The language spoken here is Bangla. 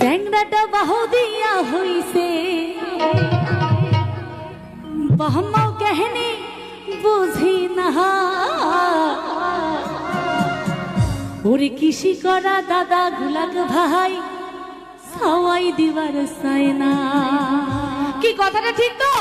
স্যাংরাটা বাহু দিয়া হইছে। বহমাও কেহনি বুঝি না। ওরে কৃষি করা দাদা গুলাক ভাই সবাই দিবার সাইনা কি কথাটা ঠিক তো?